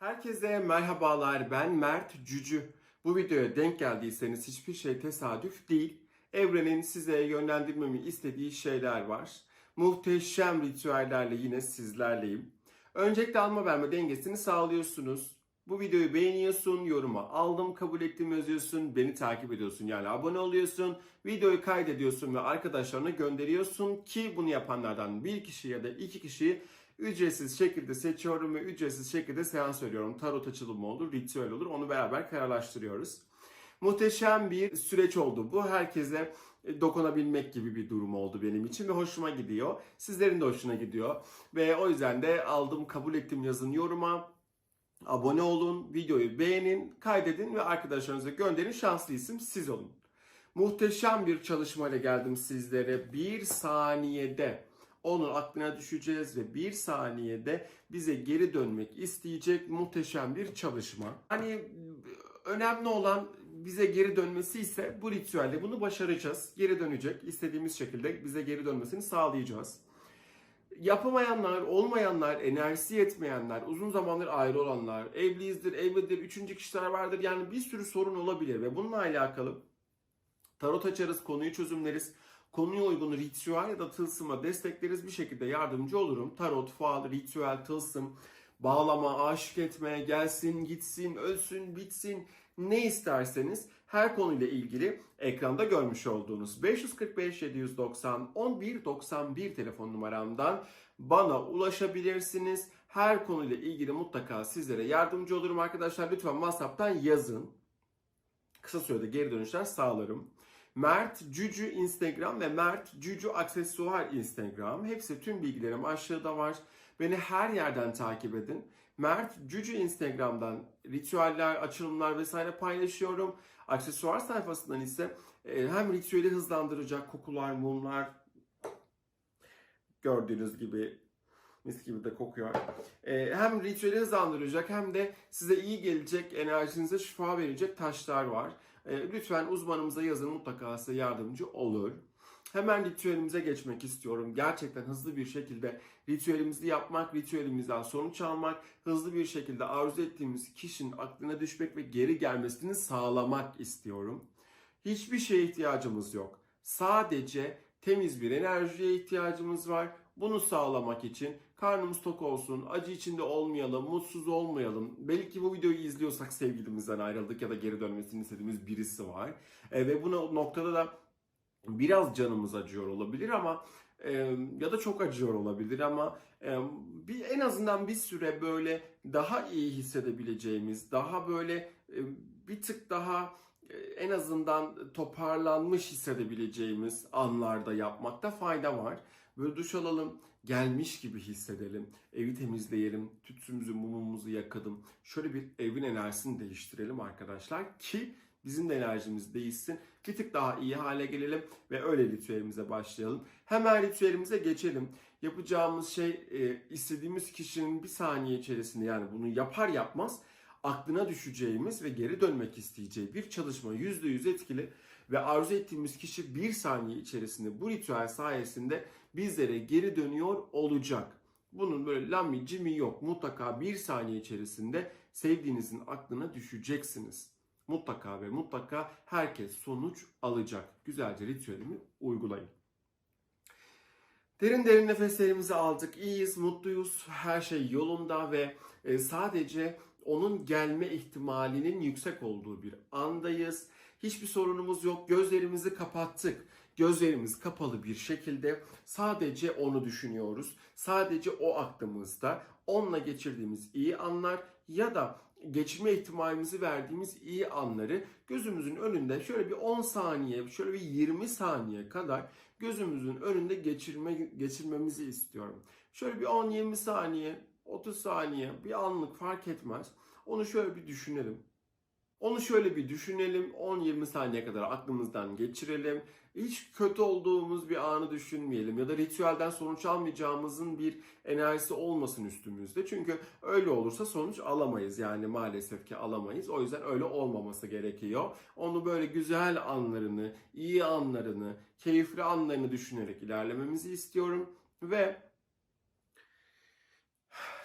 Herkese merhabalar ben Mert Cücü. Bu videoya denk geldiyseniz hiçbir şey tesadüf değil. Evrenin size yönlendirmemi istediği şeyler var. Muhteşem ritüellerle yine sizlerleyim. Öncelikle alma verme dengesini sağlıyorsunuz. Bu videoyu beğeniyorsun, yoruma aldım, kabul ettim yazıyorsun, beni takip ediyorsun yani abone oluyorsun, videoyu kaydediyorsun ve arkadaşlarına gönderiyorsun ki bunu yapanlardan bir kişi ya da iki kişiyi ücretsiz şekilde seçiyorum ve ücretsiz şekilde seans veriyorum. Tarot açılımı olur, ritüel olur. Onu beraber kararlaştırıyoruz. Muhteşem bir süreç oldu. Bu herkese dokunabilmek gibi bir durum oldu benim için ve hoşuma gidiyor. Sizlerin de hoşuna gidiyor. Ve o yüzden de aldım, kabul ettim yazın yoruma. Abone olun, videoyu beğenin, kaydedin ve arkadaşlarınıza gönderin. Şanslı isim siz olun. Muhteşem bir çalışmayla geldim sizlere. Bir saniyede onun aklına düşeceğiz ve bir saniyede bize geri dönmek isteyecek muhteşem bir çalışma. Hani önemli olan bize geri dönmesi ise bu ritüelde bunu başaracağız. Geri dönecek. İstediğimiz şekilde bize geri dönmesini sağlayacağız. Yapamayanlar, olmayanlar, enerjisi yetmeyenler, uzun zamandır ayrı olanlar, evliyizdir, evlidir, üçüncü kişiler vardır. Yani bir sürü sorun olabilir ve bununla alakalı tarot açarız, konuyu çözümleriz. Konuya uygun ritüel ya da tılsıma destekleriz bir şekilde yardımcı olurum. Tarot, fal, ritüel, tılsım, bağlama, aşık etme, gelsin, gitsin, ölsün, bitsin ne isterseniz her konuyla ilgili ekranda görmüş olduğunuz 545 790 11 91 telefon numaramdan bana ulaşabilirsiniz. Her konuyla ilgili mutlaka sizlere yardımcı olurum arkadaşlar. Lütfen WhatsApp'tan yazın. Kısa sürede geri dönüşler sağlarım. Mert Cücü Instagram ve Mert Cücü Aksesuar Instagram. Hepsi tüm bilgilerim aşağıda var. Beni her yerden takip edin. Mert Cücü Instagram'dan ritüeller, açılımlar vesaire paylaşıyorum. Aksesuar sayfasından ise e, hem ritüeli hızlandıracak kokular, mumlar gördüğünüz gibi mis gibi de kokuyor. E, hem ritüeli hızlandıracak hem de size iyi gelecek, enerjinize şifa verecek taşlar var. E, lütfen uzmanımıza yazın mutlaka size yardımcı olur. Hemen ritüelimize geçmek istiyorum. Gerçekten hızlı bir şekilde ritüelimizi yapmak, ritüelimizden sonuç almak, hızlı bir şekilde arzu ettiğimiz kişinin aklına düşmek ve geri gelmesini sağlamak istiyorum. Hiçbir şeye ihtiyacımız yok. Sadece temiz bir enerjiye ihtiyacımız var. Bunu sağlamak için karnımız tok olsun, acı içinde olmayalım, mutsuz olmayalım. Belki bu videoyu izliyorsak sevgilimizden ayrıldık ya da geri dönmesini istediğimiz birisi var. E, ve bu noktada da biraz canımız acıyor olabilir ama e, ya da çok acıyor olabilir ama e, bir en azından bir süre böyle daha iyi hissedebileceğimiz, daha böyle e, bir tık daha en azından toparlanmış hissedebileceğimiz anlarda yapmakta fayda var. Böyle duş alalım, gelmiş gibi hissedelim, evi temizleyelim, tütsümüzü, mumumuzu yakalım. Şöyle bir evin enerjisini değiştirelim arkadaşlar ki bizim de enerjimiz değişsin. Bir tık daha iyi hale gelelim ve öyle ritüelimize başlayalım. Hemen ritüelimize geçelim. Yapacağımız şey e, istediğimiz kişinin bir saniye içerisinde yani bunu yapar yapmaz aklına düşeceğimiz ve geri dönmek isteyeceği bir çalışma %100 etkili ve arzu ettiğimiz kişi bir saniye içerisinde bu ritüel sayesinde bizlere geri dönüyor olacak. Bunun böyle lammi cimi yok. Mutlaka bir saniye içerisinde sevdiğinizin aklına düşeceksiniz. Mutlaka ve mutlaka herkes sonuç alacak. Güzelce ritüelimi uygulayın. Derin derin nefeslerimizi aldık. İyiyiz, mutluyuz. Her şey yolunda ve e, sadece onun gelme ihtimalinin yüksek olduğu bir andayız. Hiçbir sorunumuz yok. Gözlerimizi kapattık. Gözlerimiz kapalı bir şekilde sadece onu düşünüyoruz. Sadece o aklımızda. Onunla geçirdiğimiz iyi anlar ya da geçirme ihtimalimizi verdiğimiz iyi anları gözümüzün önünde şöyle bir 10 saniye, şöyle bir 20 saniye kadar gözümüzün önünde geçirme geçirmemizi istiyorum. Şöyle bir 10-20 saniye, 30 saniye, bir anlık fark etmez. Onu şöyle bir düşünelim. Onu şöyle bir düşünelim. 10-20 saniye kadar aklımızdan geçirelim. Hiç kötü olduğumuz bir anı düşünmeyelim. Ya da ritüelden sonuç almayacağımızın bir enerjisi olmasın üstümüzde. Çünkü öyle olursa sonuç alamayız. Yani maalesef ki alamayız. O yüzden öyle olmaması gerekiyor. Onu böyle güzel anlarını, iyi anlarını, keyifli anlarını düşünerek ilerlememizi istiyorum. Ve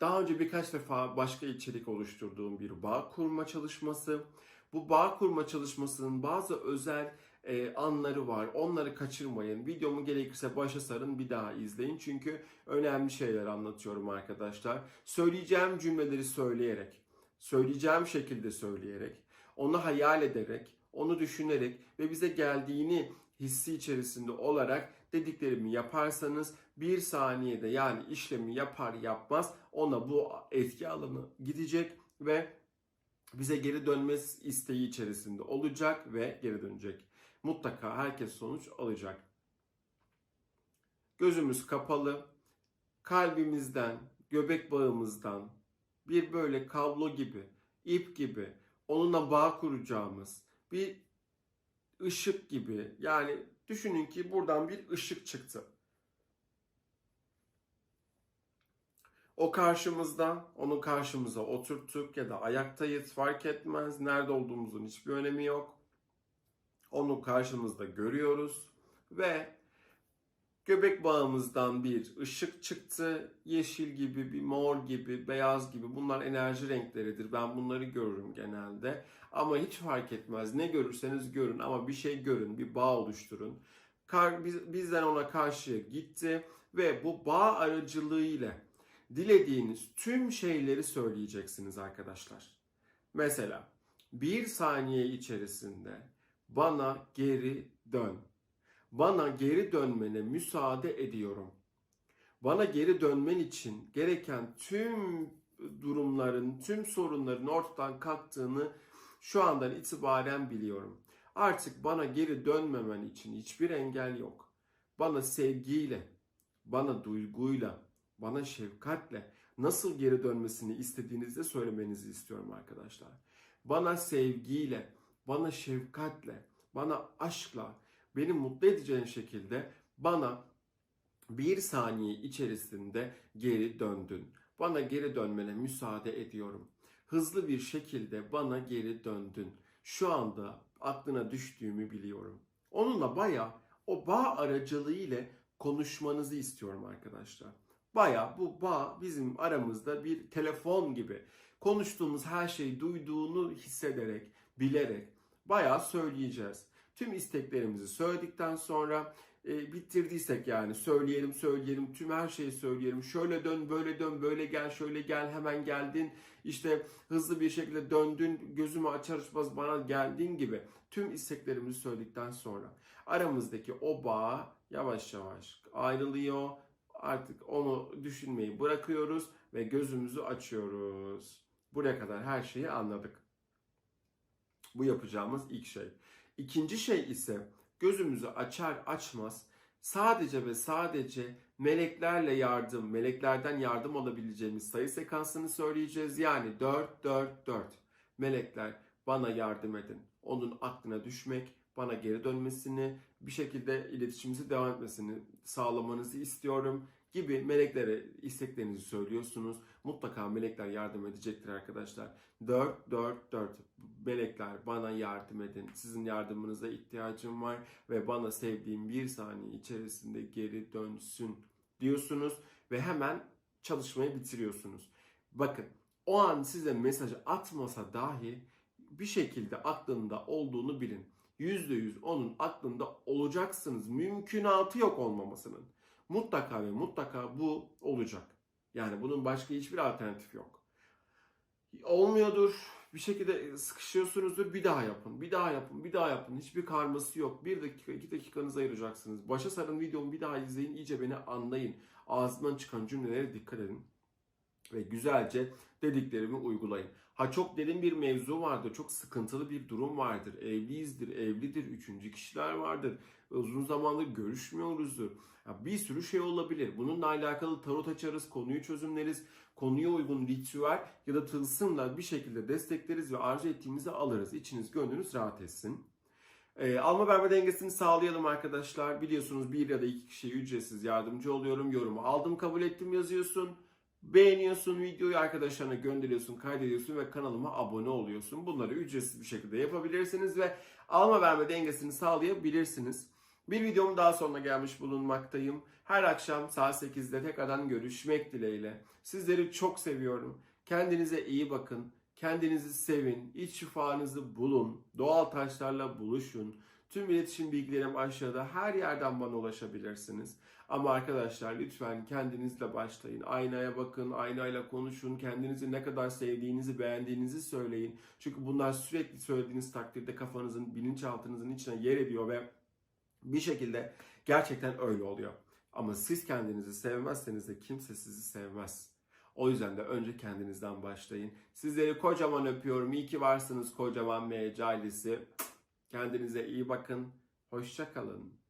Daha önce birkaç defa başka içerik oluşturduğum bir bağ kurma çalışması. Bu bağ kurma çalışmasının bazı özel e, anları var. Onları kaçırmayın. Videomu gerekirse başa sarın bir daha izleyin. Çünkü önemli şeyler anlatıyorum arkadaşlar. Söyleyeceğim cümleleri söyleyerek, söyleyeceğim şekilde söyleyerek, onu hayal ederek, onu düşünerek ve bize geldiğini hissi içerisinde olarak dediklerimi yaparsanız bir saniyede yani işlemi yapar yapmaz ona bu etki alanı gidecek ve bize geri dönme isteği içerisinde olacak ve geri dönecek. Mutlaka herkes sonuç alacak. Gözümüz kapalı, kalbimizden, göbek bağımızdan bir böyle kablo gibi, ip gibi onunla bağ kuracağımız bir ışık gibi yani düşünün ki buradan bir ışık çıktı. O karşımızda, onu karşımıza oturttuk ya da ayaktayız fark etmez. Nerede olduğumuzun hiçbir önemi yok. Onu karşımızda görüyoruz ve göbek bağımızdan bir ışık çıktı. Yeşil gibi, bir mor gibi, beyaz gibi bunlar enerji renkleridir. Ben bunları görürüm genelde. Ama hiç fark etmez. Ne görürseniz görün ama bir şey görün, bir bağ oluşturun. Kar, biz, bizden ona karşıya gitti ve bu bağ aracılığıyla dilediğiniz tüm şeyleri söyleyeceksiniz arkadaşlar. Mesela bir saniye içerisinde bana geri dön. Bana geri dönmene müsaade ediyorum. Bana geri dönmen için gereken tüm durumların, tüm sorunların ortadan kalktığını şu andan itibaren biliyorum. Artık bana geri dönmemen için hiçbir engel yok. Bana sevgiyle, bana duyguyla, bana şefkatle nasıl geri dönmesini istediğinizde söylemenizi istiyorum arkadaşlar. Bana sevgiyle, bana şefkatle, bana aşkla, beni mutlu edeceğin şekilde bana bir saniye içerisinde geri döndün. Bana geri dönmene müsaade ediyorum. Hızlı bir şekilde bana geri döndün. Şu anda aklına düştüğümü biliyorum. Onunla baya o bağ aracılığı ile konuşmanızı istiyorum arkadaşlar. Baya bu bağ bizim aramızda bir telefon gibi. Konuştuğumuz her şeyi duyduğunu hissederek, bilerek baya söyleyeceğiz. Tüm isteklerimizi söyledikten sonra e, bitirdiysek yani söyleyelim söyleyelim tüm her şeyi söyleyelim. Şöyle dön böyle dön böyle gel şöyle gel hemen geldin. İşte hızlı bir şekilde döndün gözümü açar açmaz bana geldin gibi. Tüm isteklerimizi söyledikten sonra aramızdaki o bağ yavaş yavaş ayrılıyor. Artık onu düşünmeyi bırakıyoruz ve gözümüzü açıyoruz. Buraya kadar her şeyi anladık. Bu yapacağımız ilk şey. İkinci şey ise gözümüzü açar açmaz sadece ve sadece meleklerle yardım, meleklerden yardım alabileceğimiz sayı sekansını söyleyeceğiz. Yani 4 4 4. Melekler bana yardım edin. Onun aklına düşmek, bana geri dönmesini, bir şekilde iletişimimizi devam etmesini sağlamanızı istiyorum gibi meleklere isteklerinizi söylüyorsunuz. Mutlaka melekler yardım edecektir arkadaşlar. 4 4 4 melekler bana yardım edin. Sizin yardımınıza ihtiyacım var ve bana sevdiğim bir saniye içerisinde geri dönsün diyorsunuz ve hemen çalışmayı bitiriyorsunuz. Bakın o an size mesaj atmasa dahi bir şekilde aklında olduğunu bilin. %100 onun aklında olacaksınız. Mümkünatı yok olmamasının. Mutlaka ve mutlaka bu olacak. Yani bunun başka hiçbir alternatif yok. Olmuyordur. Bir şekilde sıkışıyorsunuzdur. Bir daha yapın. Bir daha yapın. Bir daha yapın. Hiçbir karması yok. Bir dakika, iki dakikanızı ayıracaksınız. Başa sarın videomu bir daha izleyin. iyice beni anlayın. Ağzımdan çıkan cümlelere dikkat edin. Ve güzelce dediklerimi uygulayın. Ha çok derin bir mevzu vardır. Çok sıkıntılı bir durum vardır. Evliyizdir, evlidir, üçüncü kişiler vardır. Uzun zamandır görüşmüyoruzdur. Ya bir sürü şey olabilir. Bununla alakalı tarot açarız, konuyu çözümleriz. Konuya uygun ritüel ya da tılsımla bir şekilde destekleriz ve arzu ettiğimizi alırız. İçiniz gönlünüz rahat etsin. E, alma verme dengesini sağlayalım arkadaşlar. Biliyorsunuz bir ya da iki kişiye ücretsiz yardımcı oluyorum. Yorumu aldım kabul ettim yazıyorsun. Beğeniyorsun videoyu arkadaşlarına gönderiyorsun, kaydediyorsun ve kanalıma abone oluyorsun. Bunları ücretsiz bir şekilde yapabilirsiniz ve alma verme dengesini sağlayabilirsiniz. Bir videomun daha sonuna gelmiş bulunmaktayım. Her akşam saat 8'de tekrardan görüşmek dileğiyle. Sizleri çok seviyorum. Kendinize iyi bakın. Kendinizi sevin. İç şifanızı bulun. Doğal taşlarla buluşun. Tüm iletişim bilgilerim aşağıda. Her yerden bana ulaşabilirsiniz. Ama arkadaşlar lütfen kendinizle başlayın. Aynaya bakın, aynayla konuşun. Kendinizi ne kadar sevdiğinizi, beğendiğinizi söyleyin. Çünkü bunlar sürekli söylediğiniz takdirde kafanızın, bilinçaltınızın içine yer ediyor ve bir şekilde gerçekten öyle oluyor. Ama siz kendinizi sevmezseniz de kimse sizi sevmez. O yüzden de önce kendinizden başlayın. Sizleri kocaman öpüyorum. İyi ki varsınız kocaman MC ailesi. Kendinize iyi bakın. Hoşça kalın.